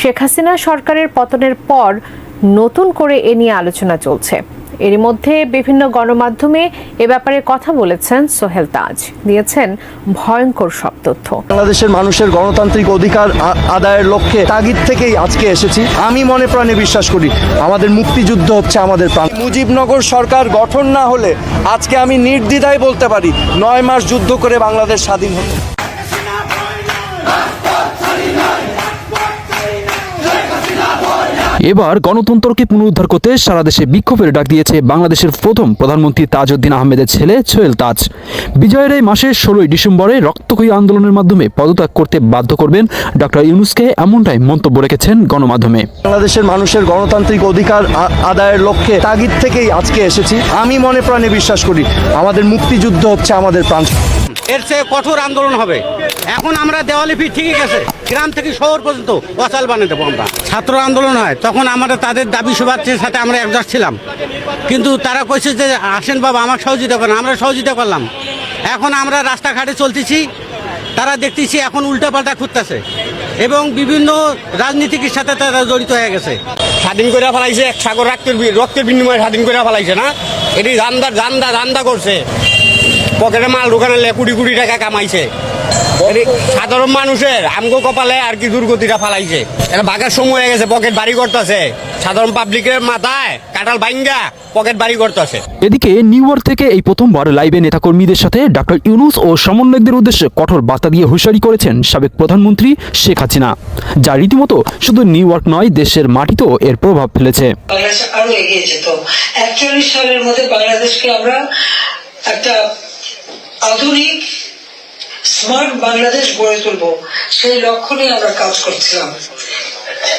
শেখ হাসিনা সরকারের পতনের পর নতুন করে এ নিয়ে আলোচনা চলছে। এরই মধ্যে বিভিন্ন গণমাধ্যমে এ ব্যাপারে কথা বলেছেন সোহেল তাজ। দিয়েছেন ভয়ঙ্কর সব তথ্য। বাংলাদেশের মানুষের গণতান্ত্রিক অধিকার আদায়ের লক্ষ্যে তাগিদ থেকেই আজকে এসেছি। আমি মনে প্রাণে বিশ্বাস করি, আমাদের মুক্তিযুদ্ধ হচ্ছে আমাদের প্রাণ। মুজিবনগর সরকার গঠন না হলে আজকে আমি নির্দ্বিধায় বলতে পারি, নয় মাস যুদ্ধ করে বাংলাদেশ স্বাধীন হতো। এবার গণতন্ত্রকে পুনরুদ্ধার করতে সারা দেশে বিক্ষোভের ডাক দিয়েছে বাংলাদেশের প্রথম প্রধানমন্ত্রী তাজউদ্দিন আহমেদের ছেলে সোহেল তাজ। বিজয়ের এই মাসের ষোলোই ডিসেম্বরে রক্তক্ষয়ী আন্দোলনের মাধ্যমে পদত্যাগ করতে বাধ্য করবেন ডক্টর ইউনুসকে এমনটাই মন্তব্য রেখেছেন গণমাধ্যমে। বাংলাদেশের মানুষের গণতান্ত্রিক অধিকার আদায়ের লক্ষ্যে তাগিদ থেকেই আজকে এসেছি। আমি মনে প্রাণে বিশ্বাস করি, আমাদের মুক্তিযুদ্ধ হচ্ছে আমাদের প্রাণ। এর চেয়ে কঠোর আন্দোলন হবে। এখন আমরা দেওয়ালি দেওয়ালিপি ঠিকই গেছে। গ্রাম থেকে শহর পর্যন্ত অচাল বানিয়ে দেবো আমরা। ছাত্র আন্দোলন হয়, তখন আমরা তাদের দাবি সুবাচ্ছের সাথে আমরা একজাস্ট ছিলাম। কিন্তু তারা কইছে যে, আসেন বাবা, আমার সহযোগিতা করেন, আমরা সহযোগিতা করলাম। এখন আমরা রাস্তাঘাটে চলতেছি, তারা দেখতেছি এখন উল্টাপাল্টা খুঁজতেছে এবং বিভিন্ন রাজনীতিকের সাথে তারা জড়িত হয়ে গেছে। স্বাধীন করে ফেলাইছে, এক সাগর রক্তের রক্তের বিনিময়ে স্বাধীন করে ফেলাইছে না? এটি জান্দা জান্দা জান্দা করছে। পকেটে মাল ঢুকানো লে কুড়ি কোটি টাকা কামাইছে। সাধারণ মানুষের আমগো কপালে আর কি দুর্গতিটা ফালাইছে। এটা বাঘের সময় হয়ে গেছে পকেট বাড়ি করতেছে। সাধারণ পাবলিকের মাথায় কাটাল বাইঙ্গা পকেট বাড়ি করতেছে। এদিকে নিউ ইয়র্ক থেকে এই প্রথমবার লাইভে নেতাকর্মীদের সাথে ডক্টর ইউনুস ও সমন্বয়কদের উদ্দেশ্যে কঠোর বার্তা দিয়ে হুঁশিয়ারি করেছেন সাবেক প্রধানমন্ত্রী শেখ হাসিনা যা রীতিমতো শুধু নিউ ইয়র্ক নয় দেশের মাটিতেও এর প্রভাব ফেলেছে। বাংলাদেশ আরও এগিয়ে যেত। একচল্লিশ সালের মধ্যে বাংলাদেশকে আমরা একটা আধুনিক স্মার্ট বাংলাদেশ গড়ে তুলব। সেই লক্ষ্য নিয়ে আমরা কাজ করছিলাম।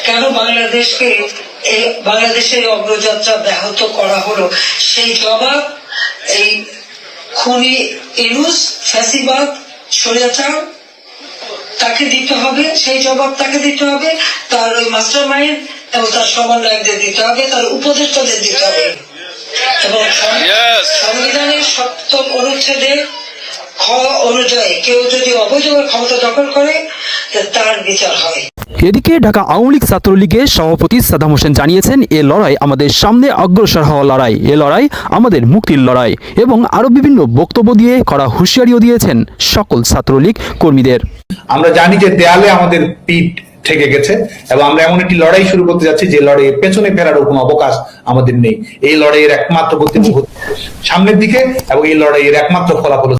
কেন বাংলাদেশকে এই বাংলাদেশের অগ্রযাত্রা ব্যাহত করা হলো? সেই জবাব এই খুনি ইনুস ফ্যাসিবাদ স্বৈরাচার তাকে দিতে হবে সেই জবাব তাকে দিতে হবে তার ওই মাস্টার মাইন্ড এবং তার সমন্বয়কদের দিতে হবে তার উপদেষ্টাদের দিতে হবে। এবং সংবিধানের সপ্তম অনুচ্ছেদে খ অনুযায়ী কেউ যদি অবৈধভাবে ক্ষমতা দখল করে তার বিচার হয় এদিকে ঢাকা আওয়ামী লীগ ছাত্রলীগের সভাপতি সাদাম হোসেন জানিয়েছেন এ লড়াই আমাদের সামনে অগ্রসর হওয়া লড়াই। এ লড়াই আমাদের মুক্তির লড়াই এবং আরও বিভিন্ন বক্তব্য দিয়ে করা হুঁশিয়ারিও দিয়েছেন সকল ছাত্রলীগ কর্মীদের। আমরা জানি যে দেয়ালে আমাদের পিঠ ঠেকে গেছে এবং আমরা এমন একটি লড়াই শুরু করতে যাচ্ছি যে লড়াইয়ে পেছনে ফেরারও কোনো অবকাশ আমাদের নেই। এই লড়াইয়ের একমাত্র গতি হচ্ছে সামনের দিকে এবং এই লড়াইয়ের একমাত্র ফলাফল